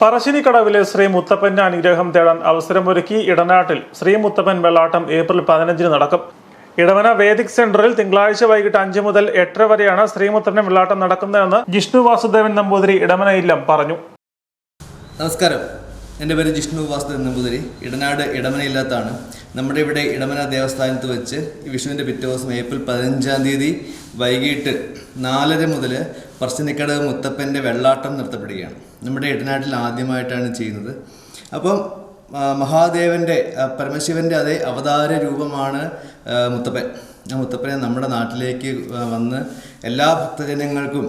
പറശ്ശിനിക്കടവിലെ ശ്രീ മുത്തപ്പന്റെ അനുഗ്രഹം തേടാൻ അവസരമൊരുക്കി ഇടനാട്ടിൽ ശ്രീ മുത്തപ്പൻ വെള്ളാട്ടം ഏപ്രിൽ പതിനഞ്ചിന് നടക്കും. ഇടവന വേദിക് സെന്ററിൽ തിങ്കളാഴ്ച വൈകിട്ട് അഞ്ചു മുതൽ എട്ടര വരെയാണ് ശ്രീമുത്തപ്പൻ വെള്ളാട്ടം നടക്കുന്നതെന്ന് ജിഷ്ണു വാസുദേവൻ നമ്പൂതിരി ഇടമന ഇല്ലം പറഞ്ഞു. നമസ്കാരം. എന്റെ പേര് ജിഷ്ണു വാസുദേവൻ നമ്പൂതിരി. ഇടനാട് ഇടമനയില്ലാത്താണ് നമ്മുടെ ഇവിടെ ഇടമന ദേവസ്ഥാനത്ത് വെച്ച് ഈ വിഷുവിന്റെ പിറ്റേ ദിവസം ഏപ്രിൽ പതിനഞ്ചാം തീയതി വൈകിട്ട് നാലര മുതൽ പറശ്ശിനിക്കട മുത്തപ്പന്റെ വെള്ളാട്ടം നിർത്തപ്പെടുകയാണ്. നമ്മുടെ ഇടനാട്ടിൽ ആദ്യമായിട്ടാണ് ചെയ്യുന്നത്. അപ്പം മഹാദേവന്റെ പരമശിവന്റെ അതേ അവതാര രൂപമാണ് മുത്തപ്പൻ. ആ മുത്തപ്പനെ നമ്മുടെ നാട്ടിലേക്ക് വന്ന് എല്ലാ ഭക്തജനങ്ങൾക്കും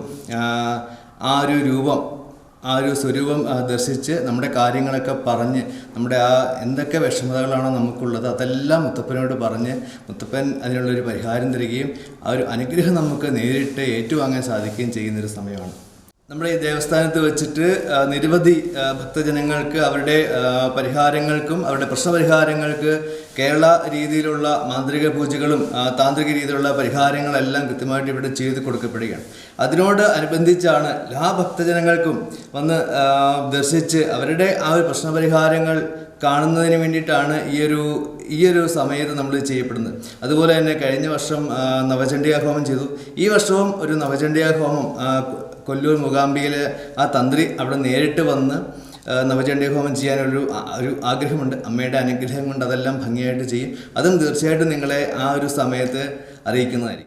ആ ഒരു രൂപം ആ ഒരു സ്വരൂപം ദർശിച്ച് നമ്മുടെ കാര്യങ്ങളൊക്കെ പറഞ്ഞ് നമ്മുടെ ആ എന്തൊക്കെ വിഷമതകളാണോ നമുക്കുള്ളത് അതെല്ലാം മുത്തപ്പനോട് പറഞ്ഞ് മുത്തപ്പൻ അതിനുള്ളൊരു പരിഹാരം തരികയും ആ ഒരു അനുഗ്രഹം നമുക്ക് നേരിട്ട് ഏറ്റുവാങ്ങാൻ സാധിക്കുകയും ചെയ്യുന്നൊരു സമയമാണ്. നമ്മുടെ ഈ ദേവസ്ഥാനത്ത് വെച്ചിട്ട് നിരവധി ഭക്തജനങ്ങൾക്ക് അവരുടെ പരിഹാരങ്ങൾക്കും അവരുടെ പ്രശ്നപരിഹാരങ്ങൾക്ക് കേരള രീതിയിലുള്ള മാന്ത്രിക പൂജകളും താന്ത്രിക രീതിയിലുള്ള പരിഹാരങ്ങളെല്ലാം കൃത്യമായിട്ട് ഇവിടെ ചെയ്ത് കൊടുക്കപ്പെടുകയാണ്. അതിനോട് അനുബന്ധിച്ചാണ് എല്ലാ ഭക്തജനങ്ങൾക്കും വന്ന് ദർശിച്ച് അവരുടെ ആ ഒരു പ്രശ്നപരിഹാരങ്ങൾ കാണുന്നതിന് വേണ്ടിയിട്ടാണ് ഈ ഒരു ഈ ഒരു സമയത്ത് നമ്മൾ ചെയ്യപ്പെടുന്നത്. അതുപോലെ തന്നെ കഴിഞ്ഞ വർഷം നവചണ്ഡിയാ ഹോമം ചെയ്തു. ഈ വർഷവും ഒരു നവചണ്ഡിയാ ഹോമം കൊല്ലൂർ മുകാംബിയിലെ ആ തന്ത്രി അവിടെ നേരിട്ട് വന്ന് നവചണ്ഡി ഹോമം ചെയ്യാനൊരു ഒരു ആഗ്രഹമുണ്ട്. അമ്മയുടെ അനുഗ്രഹം കൊണ്ട് അതെല്ലാം ഭംഗിയായിട്ട് ചെയ്യും. അതും തീർച്ചയായിട്ടും നിങ്ങളെ ആ ഒരു സമയത്ത് അറിയിക്കുന്നതായിരിക്കും.